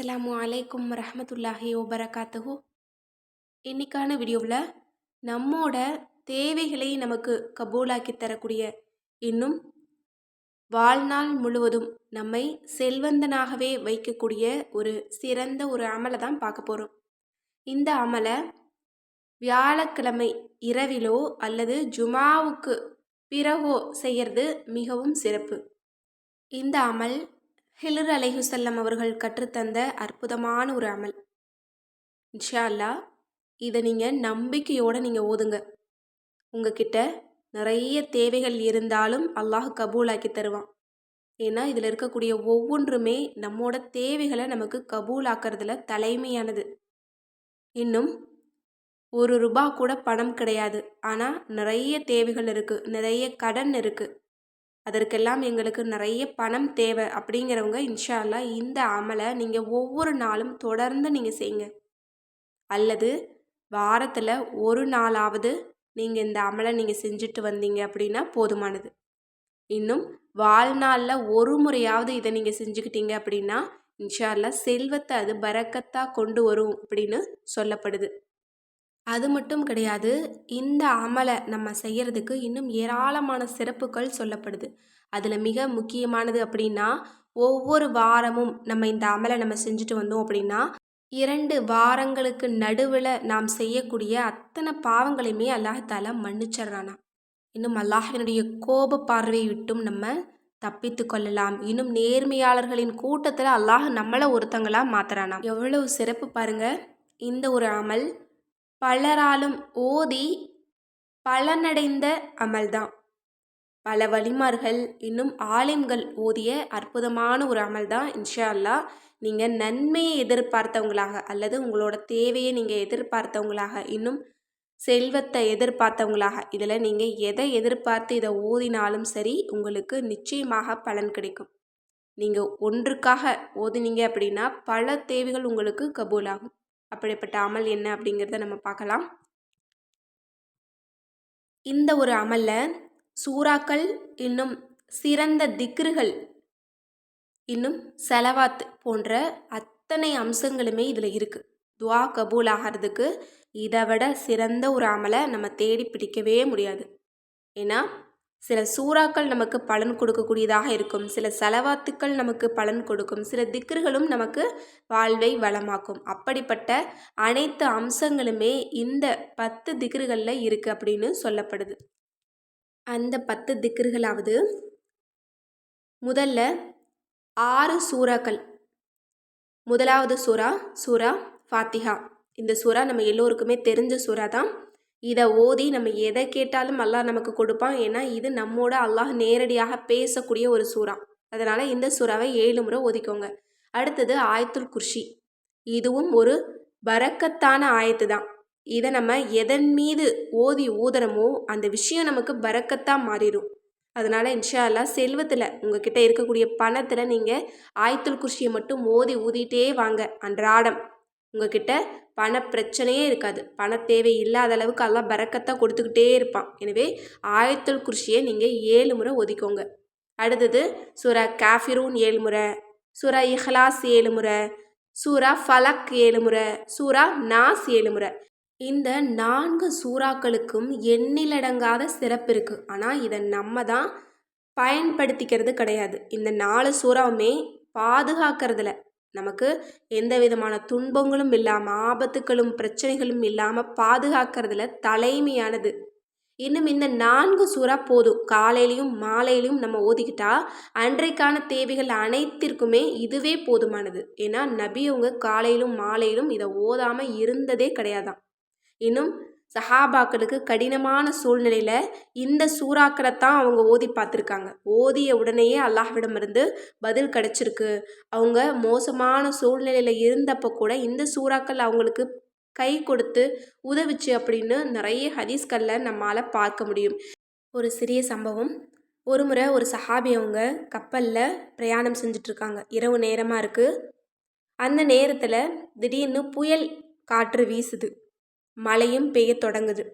அஸ்லாம் அலைக்கும் ரஹமத்துல்லாஹி வபரகாத்துஹு. இன்னைக்கான வீடியோவில் நம்மோட தேவைகளை நமக்கு கபூலாக்கி தரக்கூடிய இன்னும் வாழ்நாள் முழுவதும் நம்மை செல்வந்தனாகவே வைக்கக்கூடிய ஒரு சிறந்த ஒரு அமலை தான் பார்க்க போகிறோம் இந்த அமலை வியாழக்கிழமை இரவிலோ அல்லது ஜுமாவுக்கு பிறகோ செய்கிறது மிகவும் சிறப்பு. இந்த அமல் ஹிலர் அலைஹுசல்லம் அவர்கள் கற்றுத்தந்த அற்புதமான ஒரு அமல். இன்ஷா அல்லா இதை நீங்கள் நம்பிக்கையோடு நீங்கள் ஓதுங்க. உங்ககிட்ட நிறைய தேவைகள் இருந்தாலும் அல்லாஹ் கபூலாக்கி தருவான். ஏன்னா இதில் இருக்கக்கூடிய ஒவ்வொன்றுமே நம்மோட தேவைகளை நமக்கு கபூலாக்கிறதுல தலைமையானது. இன்னும் ஒரு ரூபா கூட பணம் கிடையாது. ஆனால் நிறைய தேவைகள் இருக்குது நிறைய கடன் இருக்குது அதற்கெல்லாம் எங்களுக்கு நிறைய பணம் தேவை அப்படிங்கிறவங்க இன்ஷா அல்லா இந்த அமலை நீங்கள் ஒவ்வொரு நாளும் தொடர்ந்து நீங்கள் செய்யுங்க. அல்லது வாரத்தில் ஒரு நாளாவது நீங்கள் இந்த அமலை நீங்கள் செஞ்சுட்டு வந்தீங்க அப்படின்னா போதுமானது. இன்னும் வாழ்நாளில் ஒரு முறையாவது இதை நீங்கள் செஞ்சுக்கிட்டீங்க அப்படின்னா இன்ஷா அல்லா செல்வத்தை அது பறக்கத்தாக கொண்டு வரும் அப்படின்னு சொல்லப்படுது. அது மட்டும் கிடையாது இந்த அமலை நம்ம செய்கிறதுக்கு இன்னும் ஏராளமான சிறப்புகள் சொல்லப்படுது. அதில் மிக முக்கியமானது அப்படின்னா ஒவ்வொரு வாரமும் நம்ம இந்த அமலை நம்ம செஞ்சுட்டு வந்தோம் அப்படின்னா இரண்டு வாரங்களுக்கு நடுவில் நாம் செய்யக்கூடிய அத்தனை பாவங்களையுமே அல்லாஹால மன்னிச்சிட்றானா. இன்னும் அல்லாஹினுடைய கோப பார்வையை விட்டும் நம்ம தப்பித்து கொள்ளலாம். இன்னும் நேர்மையாளர்களின் கூட்டத்தில் அல்லாஹ் நம்மளை ஒருத்தங்களாக மாத்துறானா. எவ்வளவு சிறப்பு பாருங்க. இந்த ஒரு அமல் பலராலும் ஓதி பலனடைந்த அமல்தான். பல வலிமார்கள் இன்னும் ஆலிம்கள் ஓதிய அற்புதமான ஒரு அமல் தான் இன்ஷா அல்லா நீங்கள் நன்மையை எதிர்பார்த்தவங்களாக அல்லது உங்களோட தேவையை நீங்கள் எதிர்பார்த்தவங்களாக இன்னும் செல்வத்தை எதிர்பார்த்தவங்களாக இதில் நீங்கள் எதை எதிர்பார்த்து இதை ஓதினாலும் சரி உங்களுக்கு நிச்சயமாக பலன் கிடைக்கும். நீங்கள் ஒன்றுக்காக ஓதுனீங்க அப்படின்னா பல தேவைகள் உங்களுக்கு கபூலாகும். அப்படிப்பட்ட அமல் என்ன அப்படிங்கிறத நம்ம பார்க்கலாம். இந்த ஒரு அமலில் சூறாக்கள் இன்னும் சிறந்த திக்ருகள் இன்னும் செலவாத் போன்ற அத்தனை அம்சங்களுமே இதில் இருக்குது துவா கபூல் ஆகிறதுக்கு இதை விட சிறந்த ஒரு அமலை நம்ம தேடி பிடிக்கவே முடியாது. ஏன்னா சில சூறாக்கள் நமக்கு பலன் கொடுக்கக்கூடியதாக இருக்கும். சில செலவாத்துக்கள் நமக்கு பலன் கொடுக்கும். சில திக்ருகளும் நமக்கு வாழ்வை வளமாக்கும். அப்படிப்பட்ட அனைத்து அம்சங்களுமே இந்த பத்து திக்ருகளில் இருக்குது அப்படின்னு சொல்லப்படுது. அந்த பத்து திக்ருகளாவது முதல்ல ஆறு சூறாக்கள். முதலாவது சூறா சூறா ஃபாத்திஹா. இந்த சூறா நம்ம எல்லோருக்குமே தெரிஞ்ச சூறா தான் இதை ஓதி நம்ம எதை கேட்டாலும் அல்லாஹ் நமக்கு கொடுப்பான். ஏன்னா இது நம்மோட அல்லாஹ் நேரடியாக பேசக்கூடிய ஒரு சூறா. அதனால் இந்த சூறாவை ஏழு முறை ஓதிக்கோங்க. அடுத்தது ஆயத்துல் குர்ஷி. இதுவும் ஒரு பறக்கத்தான ஆயத்து தான். இதை நம்ம எதன் மீது ஓதி ஊதுறமோ அந்த விஷயம் நமக்கு பறக்கத்தான் மாறிடும் அதனால் இன்ஷா அல்லா செல்வத்தில் உங்ககிட்ட இருக்கக்கூடிய பணத்தில் நீங்கள் ஆயத்துல் குர்ஷியை மட்டும் ஓதி ஊதிட்டே வாங்க. அன்றாடம். உங்ககிட்ட பண பிரச்சனையே இருக்காது. பண தேவை இல்லாத அளவுக்கு எல்லாம் பறக்கத்தான் கொடுத்துக்கிட்டே இருப்பான். எனவே ஆயத்துல் குருஷியை நீங்கள் ஏழு முறை ஒதுக்கோங்க அடுத்தது சூரா காஃபிரூன் ஏழு முறை சூரா இஹ்லாஸ் ஏழு முறை சூரா ஃபலக் ஏழு முறை சூரா நாஸ் ஏழு முறை. இந்த நான்கு சூறாக்களுக்கும் எண்ணிலடங்காத சிறப்பு இருக்குது ஆனால் இதை நம்ம தான் பயன்படுத்திக்கிறது கிடையாது. இந்த நாலு சூறாவுமே பாதுகாக்கிறதுல நமக்கு எந்த விதமான துன்பங்களும் இல்லாமல் ஆபத்துக்களும் பிரச்சனைகளும் இல்லாமல் பாதுகாக்கிறதுல தலைமையானது. இன்னும் இந்த நான்கு சூறா போதும். காலையிலையும் மாலையிலையும் நம்ம ஓதிக்கிட்டா அன்றைக்கான தேவைகள் அனைத்திற்குமே இதுவே போதுமானது. ஏன்னா நபியவங்க காலையிலும் மாலையிலும் இதை ஓதாமல் இருந்ததே கிடையாதான். இன்னும் சஹாபாக்களுக்கு கடினமான சூழ்நிலையில் இந்த சூறாக்களை தான் அவங்க ஓதி பார்த்துருக்காங்க. ஓதிய உடனேயே அல்லாஹ்விடமிருந்து பதில் கிடச்சிருக்கு. அவங்க மோசமான சூழ்நிலையில் இருந்தப்போ கூட இந்த சூறாக்கள் அவங்களுக்கு கை கொடுத்து உதவிச்சு அப்படின்னு நிறைய ஹதீஸ்களில் நம்மளால் பார்க்க முடியும். ஒரு சிறிய சம்பவம். ஒரு முறை ஒரு சஹாபி அவங்க கப்பலில் பிரயாணம் செஞ்சிட்ருக்காங்க. இரவு நேரமாக இருக்குது அந்த நேரத்தில் திடீர்னு புயல் காற்று வீசுது. மழையும் பெய்ய தொடங்குது.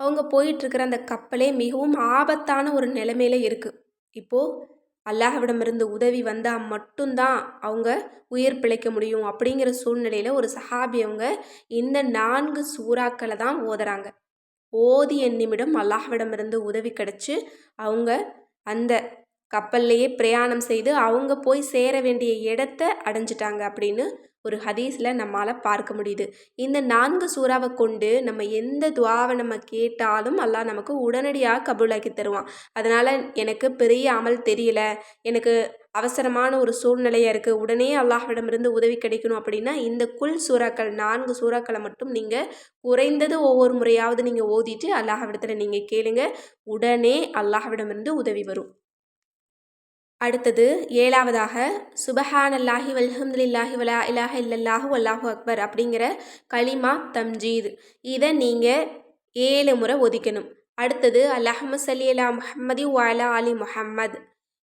அவங்க போயிட்டுருக்கிற அந்த கப்பலே மிகவும் ஆபத்தான ஒரு நிலைமையில இருக்குது இப்போது அல்லாஹ்விடமிருந்து உதவி வந்தால் மட்டும்தான் அவங்க உயிர் பிழைக்க முடியும் அப்படிங்கிற சூழ்நிலையில் ஒரு சஹாபி அவங்க இந்த நான்கு சூறாக்களை தான் ஓதுறாங்க. ஓதிய நிமிடம் அல்லாஹ்விடமிருந்து உதவி கிடச்சி அவங்க அந்த கப்பல்லையே பிரயாணம் செய்து அவங்க போய் சேர வேண்டிய இடத்த அடைஞ்சிட்டாங்க அப்படின்னு ஒரு ஹதீஸில் நம்மால் பார்க்க முடியுது. இந்த நான்கு சூறாவை கொண்டு நம்ம எந்த துவாவை நம்ம கேட்டாலும் அல்லாஹ் நமக்கு உடனடியாக கபூலாக்கி தருவான். அதனால் எனக்கு பெரிய அமல் தெரியல எனக்கு அவசரமான ஒரு சூழ்நிலையாக இருக்குது உடனே அல்லாஹ்விடமிருந்து உதவி கிடைக்கணும் அப்படின்னா இந்த குல் சூறாக்கள் நான்கு சூறாக்களை மட்டும் நீங்கள் குறைந்தது ஒவ்வொரு முறையாவது நீங்கள் ஓதிட்டு அல்லாஹ்விடத்தில் நீங்கள் கேளுங்க உடனே அல்லாஹ்விடமிருந்து உதவி வரும். அடுத்தது ஏழாவதாக சுபஹான் அல்லாஹி வல்ஹம்துலில்லாஹி வலா இலாஹ இல்லல்லாஹு அல்லாஹு அக்பர் அப்படிங்கிற களிமா தம்ஜீத். இதை நீங்கள் ஏழு முறை ஒதிக்கணும். அடுத்தது அல்லாஹம சல்லி அலா முஹம்மதி வாலா அலி முஹம்மத்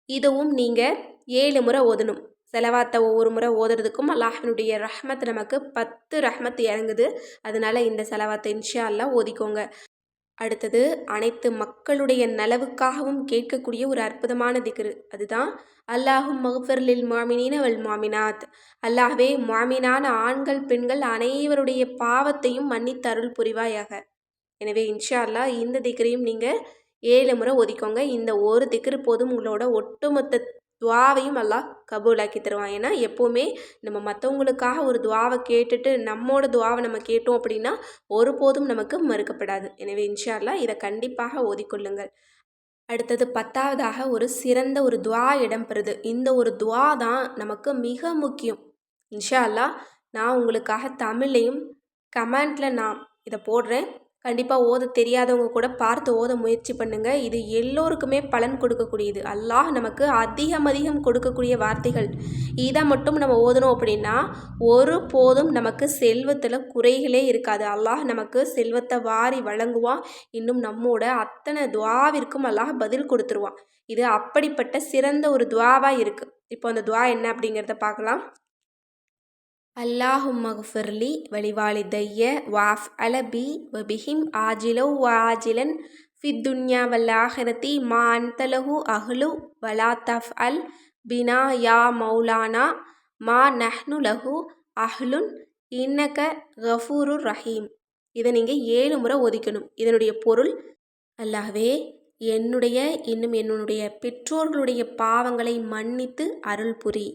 இதுவும் நீங்கள் ஏழு முறை ஓதணும். செலவாத்தை ஒவ்வொரு முறை ஓதுறதுக்கும் அல்லாஹினுடைய ரஹ்மத் நமக்கு பத்து ரஹ்மத் இறங்குது. அதனால் இந்த செலவாத்தை இன்ஷா அல்லா ஓதிக்கோங்க. அடுத்தது அனைத்து மக்களுடைய நலவுக்காகவும் கேட்கக்கூடிய ஒரு அற்புதமான திக்ரு. அதுதான் அல்லாஹும் மகஃபர்லில் மாமினின் அவள் மாமினாத் அல்லாஹ்வே மாமினான ஆண்கள் பெண்கள் அனைவருடைய பாவத்தையும் மன்னித்தருள் புரிவாயாக. எனவே இன்ஷா அல்லாஹ் இந்த திக்ரையும் நீங்கள் ஏழு முறை ஒதுக்கோங்க இந்த ஒரு திக்ரு போதும் உங்களோட ஒட்டுமொத்த துவாவையும் அல்லாஹ் கபூலாக்கி தருவான் ஏன்னா எப்போவுமே நம்ம மற்றவங்களுக்காக ஒரு துவாவை கேட்டுட்டு நம்மோட துவாவை நம்ம கேட்டோம் அப்படின்னா ஒருபோதும் நமக்கு மறுக்கப்படாது. எனவே இன்ஷால்லா இதை கண்டிப்பாக ஓதிக்கொள்ளுங்கள். அடுத்தது பத்தாவதாக ஒரு சிறந்த ஒரு துவா இடம்பெறுது. இந்த ஒரு துவா தான் நமக்கு மிக முக்கியம். இன்ஷா அல்லா நான் உங்களுக்காக தமிழையும் கமெண்டில் நான் இதை போடுறேன். கண்டிப்பாக ஓத தெரியாதவங்க கூட பார்த்து ஓத முயற்சி பண்ணுங்கள் இது எல்லோருக்குமே பலன் கொடுக்கக்கூடியது. அல்லாஹ் நமக்கு அதிகம் அதிகம் கொடுக்கக்கூடிய வார்த்தைகள். இதை மட்டும் நம்ம ஓதணும் அப்படின்னா ஒரு போதும் நமக்கு செல்வத்தில் குறைகளே இருக்காது. அல்லாஹ் நமக்கு செல்வத்தை வாரி வழங்குவான். இன்னும் நம்மோட அத்தனை துவாவிற்கும் அல்லாஹ் பதில் கொடுத்துருவான். இது அப்படிப்பட்ட சிறந்த ஒரு துவாவாக இருக்குது இப்போ அந்த துவா என்ன அப்படிங்கிறத பார்க்கலாம். அல்லாஹும் வழிவாளி வலிவாலிதைய வாஃப் அலபி வபிஹிம் ஆஜிலோ வாஜிலன் ஃபித்துன்யா வல்லாஹிரத்தி மா அந்தலஹு அஹ்லு வலா தஃப் அல் பினா யா மௌலானா மா நஹ்னு லஹு அஹ்லுன் இன்னக கஃபூரு ரஹீம் இதை நீங்கள் ஏழு முறை ஒதுக்கணும் இதனுடைய பொருள் அல்லாஹ்வே என்னுடைய இன்னும் என்னுடைய பெற்றோர்களுடைய பாவங்களை மன்னித்து அருள் புரி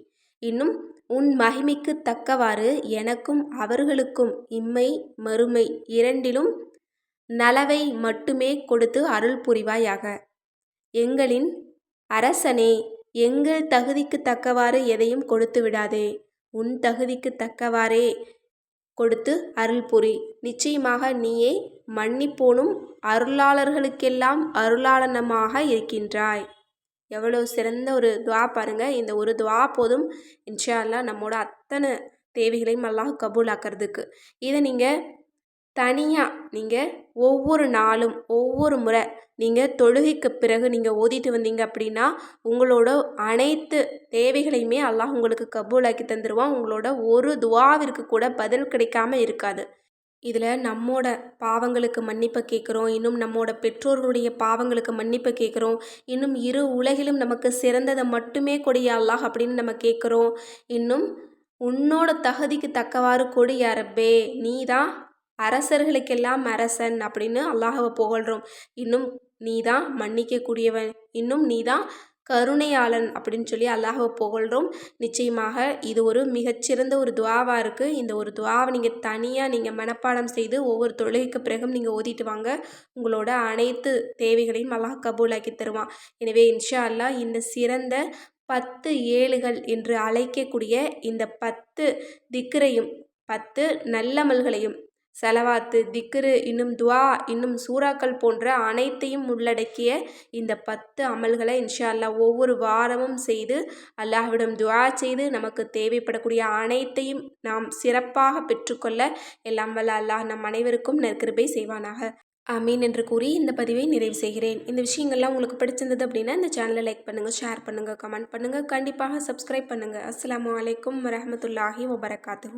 இன்னும் உன் மகிமைக்கு தக்கவாறு எனக்கும் அவர்களுக்கும் இம்மை மறுமை இரண்டிலும் நலவை மட்டுமே கொடுத்து அருள் புரிவாயாக. எங்களின் அரசனே எங்கள் தகுதிக்கு தக்கவாறு எதையும் கொடுத்து விடாதே. உன் தகுதிக்கு தக்கவாறே கொடுத்து அருள் புரி. நிச்சயமாக நீயே மன்னிப்போனும் அருளாளர்களுக்கெல்லாம் அருளாளனமாக இருக்கின்றாய். எவ்வளோ சிறந்த ஒரு துவா பாருங்கள் இந்த ஒரு துவா போதும். இன்ஷா அல்லா நம்மோட அத்தனை தேவைகளையும் அல்லாஹ் கபூலாக்கிறதுக்கு. இதை நீங்கள் தனியாக நீங்கள் ஒவ்வொரு நாளும் ஒவ்வொரு முறை நீங்கள் தொழுகைக்கு பிறகு நீங்கள் ஓதிட்டு வந்தீங்க அப்படின்னா உங்களோட அனைத்து தேவைகளையுமே அல்லாஹ் உங்களுக்கு கபூலாக்கி தந்துடுவான் உங்களோட ஒரு துவாவிற்கு கூட பதில் கிடைக்காம இருக்காது. இதில் நம்மோட பாவங்களுக்கு மன்னிப்பை கேட்குறோம் இன்னும் நம்மோட பெற்றோர்களுடைய பாவங்களுக்கு மன்னிப்பை கேட்குறோம் இன்னும் இரு உலகிலும் நமக்கு சிறந்ததை மட்டுமே கொடிய அல்லாஹ் அப்படின்னு நம்ம கேட்குறோம். இன்னும் உன்னோட தகுதிக்கு தக்கவாறு கொடி அரப்பே நீ தான் அரசர்களுக்கெல்லாம் அரசன் அப்படின்னு அல்லாஹவை புகழ்கிறோம் இன்னும் நீ தான் மன்னிக்கக்கூடியவன் இன்னும் நீ தான் கருணையாளன் அப்படின்னு சொல்லி அல்லாஹை புகழ்கிறோம் நிச்சயமாக இது ஒரு மிகச்சிறந்த ஒரு துவாவாக இருக்குது இந்த ஒரு துவாவை நீங்கள் தனியாக நீங்கள் மனப்பாடம் செய்து ஒவ்வொரு தொழுகைக்கு பிறகும் நீங்கள் ஓதிட்டு வாங்க. உங்களோட அனைத்து தேவைகளையும் அல்லாஹ் கபூலாக்கி தருவான். எனவே இன்ஷா அல்லாஹ் இந்த சிறந்த பத்து ஏழுகள் என்று அழைக்கக்கூடிய இந்த பத்து திக்கரையும் பத்து நல்லமல்களையும் செலவாத்து திக்ரு இன்னும் துவா இன்னும் சூறாக்கள் போன்ற அனைத்தையும் உள்ளடக்கிய இந்த பத்து அமல்களை இன்ஷா அல்லா ஒவ்வொரு வாரமும் செய்து அல்லாஹ்விடம் துவா செய்து நமக்கு தேவைப்படக்கூடிய அனைத்தையும் நாம் சிறப்பாக பெற்றுக்கொள்ள எல்லாம் வல்ல அல்லாஹ் நம் அனைவருக்கும் நெற்கிருப்பை செய்வானாக. அமீன் என்று கூறி இந்த பதிவை நிறைவு செய்கிறேன். இந்த விஷயங்கள்லாம் உங்களுக்கு பிடிச்சிருந்தது அப்படின்னா இந்த சேனலை லைக் பண்ணுங்கள் ஷேர் பண்ணுங்கள் கமெண்ட் பண்ணுங்கள் கண்டிப்பாக சப்ஸ்கிரைப் பண்ணுங்கள் அஸ்லாம் வலைக்கம் வரமத்துல்லாஹி வபரகாத்து